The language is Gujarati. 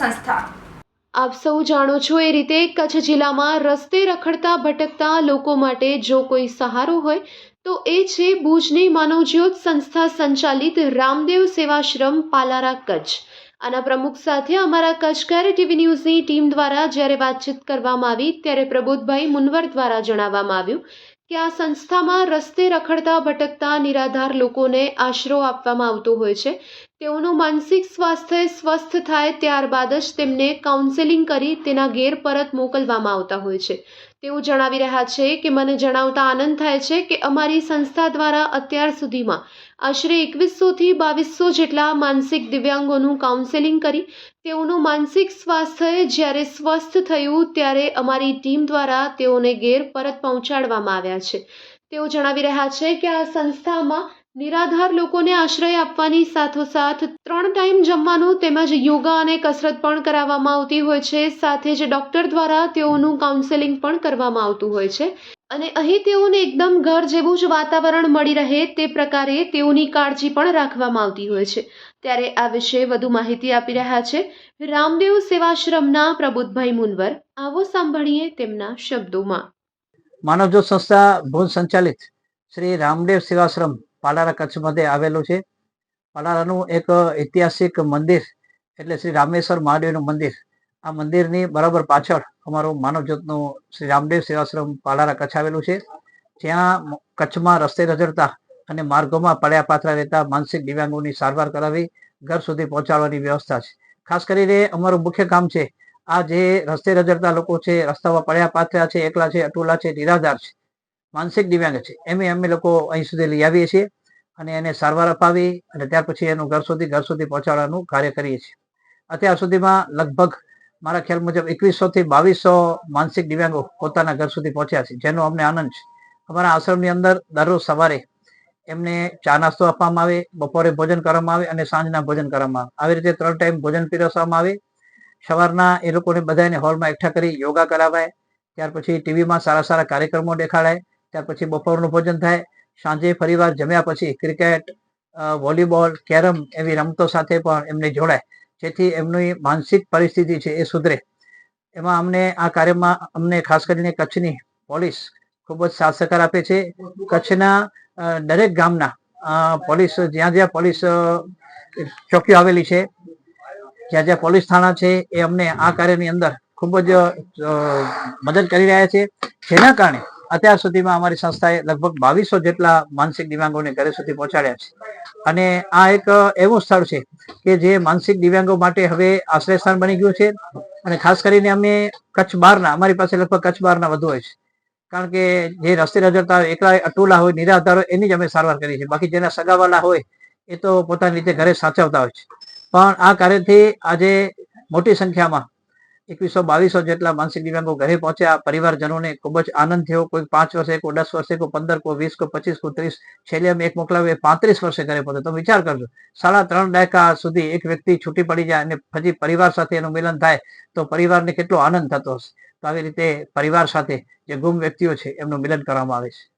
આપ સૌ જાણો છો એ રીતે કચ્છ જિલ્લામાં રસ્તે રખડતા ભટકતા લોકો માટે જો કોઈ સહારો હોય, તો એ છે ભુજની માનવજ્યોત સંસ્થા સંચાલિત રામદેવ સેવાશ્રમ પાલારા કચ્છ. આના પ્રમુખ સાથે અમારા કચ્છકર ટીવી ન્યૂઝની ટીમ દ્વારા જ્યારે વાતચીત કરવામાં આવી, ત્યારે પ્રબોધભાઈ મુનવર દ્વારા જણાવવામાં આવ્યું કે આ સંસ્થામાં રસ્તે રખડતા, ભટકતા, નિરાધાર લોકોને આશરો આપવામાં આવતો હોય છે. તેઓનું માનસિક સ્વાસ્થ્ય સ્વસ્થ થાય ત્યારબાદ જ તેમને કાઉન્સેલિંગ કરી તેના ઘેર પરત મોકલવામાં આવતા હોય છે. તેઓ જણાવી રહ્યા છે કે મને જણાવતા આનંદ થાય છે કે અમારી સંસ્થા દ્વારા અત્યાર સુધીમાં આશરે એકવીસોથી બાવીસો જેટલા માનસિક દિવ્યાંગોનું કાઉન્સેલિંગ કરી તેઓનું માનસિક સ્વાસ્થ્ય જ્યારે સ્વસ્થ થયું ત્યારે અમારી ટીમ દ્વારા તેઓને ઘેર પરત પહોંચાડવામાં આવ્યા છે. તેઓ જણાવી રહ્યા છે કે આ સંસ્થામાં નિરાધાર લોકોને આશ્રય આપવાની સાથોસાથ ત્રણ ટાઈમ જમવાનું તેમજ યોગા અને કસરત પણ કરાવવામાં આવતી હોય છે. સાથે જ ડોક્ટર દ્વારા તેઓનું કાઉન્સેલિંગ પણ કરવામાં આવતું હોય છે. અને અહીં તેઓને એકદમ ઘર જેવું જ વાતાવરણ મળી રહે તે પ્રકારે તેઓની કાળજી પણ રાખવામાં આવતી હોય છે. ત્યારે આ વિશે વધુ માહિતી આપી રહ્યા છે. રામદેવ સેવાશ્રમના પ્રબુદ્ધભાઈ મુનવર. આવો સાંભળીએ તેમના શબ્દોમાં. માનવજ્યોત સંસ્થા ભુજ સંચાલિત શ્રી રામદેવ સેવાશ્રમ પાલારા કચ્છ મધ્યે આવેલું છે. પાલારાનું એક ઐતિહાસિક મંદિર એટલે શ્રી રામેશ્વર મહાદેવનું મંદિર. આ મંદિરની બરાબર પાછળ અમારું માનવજ્યોતનું શ્રી રામદેવ સેવાશ્રમ પાલારા કચ્છ આવેલું છે. જ્યાં કચ્છમાં રસ્તે રજડતા અને માર્ગોમાં પડ્યા પાથરા રહેતા માનસિક દિવ્યાંગોની સારવાર કરાવી ઘર સુધી પહોંચાડવાની વ્યવસ્થા છે. ખાસ કરીને અમારું મુખ્ય કામ છે. આ જે રસ્તે રજડતા લોકો છે, રસ્તામાં પડ્યા પાથર્યા છે, એકલા છે, અટુલા છે નિરાધાર છે. માનસિક દિવ્યાંગ છે. એમ અમે લોકો અહીં સુધી લઈ આવીએ છીએ અને એને સારવાર અપાવી અને ત્યાર પછી એનું ઘર સુધી ઘર સુધી પહોંચાડવાનું કાર્ય કરીએ છીએ. અત્યાર સુધીમાં લગભગ મારા ખ્યાલ મુજબ એકવીસો થી બાવીસો માનસિક દિવ્યાંગો પોતાના ઘર સુધી પહોંચ્યા છે, જેનો અમને આનંદ છે. અમારા આશ્રમની અંદર દરરોજ સવારે એમને ચા નાસ્તો આપવામાં આવે, બપોરે ભોજન કરવામાં આવે અને સાંજના ભોજન કરવામાં આવે. આવી રીતે ત્રણ ટાઈમ ભોજન પીરસવામાં આવે. સવારના એ લોકોને બધાને હોલમાં એકઠા કરી યોગા કરાવાય. ત્યાર પછી ટીવીમાં સારા સારા કાર્યક્રમો દેખાડાય. ત્યાર પછી બપોરનું ભોજન થાય. સાંજે ફરીવાર જમ્યા પછી ક્રિકેટ વોલીબોલ, કેરમ એવી રમતો સાથે પણ એમને જોડાય. જેથી એમની માનસિક પરિસ્થિતિ છે એ સુધરે. એમાં અમને આ કાર્યમાં અમને ખાસ કરીને કચ્છની પોલીસ ખૂબ જ સાથ સહકાર આપે છે. કચ્છના દરેક ગામના પોલીસ, જ્યાં જ્યાં પોલીસ ચોકીઓ આવેલી છે, જ્યાં જ્યાં પોલીસ થાણા છે, એ અમને આ કાર્યની અંદર ખૂબ જ મદદ કરી રહ્યા છે. જેના કારણે અત્યાર સુધીમાં અમારી સંસ્થાએ લગભગ બાવીસો જેટલા માનસિક દિવ્યાંગોને ઘરે સુધી પહોંચાડ્યા છે. અને આ એક એવું સ્થળ છે કે જે માનસિક દિવ્યાંગો માટે હવે આશ્રય સ્થાન બની ગયું છે. અને ખાસ કરીને અમે કચ્છ બહારના, અમારી પાસે લગભગ કચ્છ બહારના વધુ હોય છે. કારણ કે જે રસ્તે રજડતા હોય, એકલા અટુલા હોય, નિરાધાર હોય, એની જ અમે સારવાર કરીએ છીએ બાકી જેના સગાવાલા હોય, એ તો પોતાની રીતે ઘરે સાચવતા હોય છે. પણ આ કાર્યથી આજે મોટી સંખ્યામાં એકવીસો બાવીસો જેટલા માનસિક દિવ્યાંગો ઘરે પહોંચ્યા. પરિવારજનોને ખૂબ જ આનંદ થયો. કોઈ પાંચ વર્ષે, કોઈ દસ વર્ષે, કોઈ પંદર, કોઈ વીસ, કોઈ પચીસ, કોઈ ત્રીસ. છેલ્લે અમે એક મોકલાવ્યો પાંત્રીસ વર્ષે ઘરે પહોંચે તો વિચાર કરજો. સાડા ત્રણ દાયકા સુધી એક વ્યક્તિ છૂટી પડી જાય અને પછી પરિવાર સાથે એનું મિલન થાય, તો પરિવારને કેટલો આનંદ થતો હશે. તો આવી રીતે પરિવાર સાથે જે ગુમ વ્યક્તિઓ છે, એમનું મિલન કરવામાં આવે છે.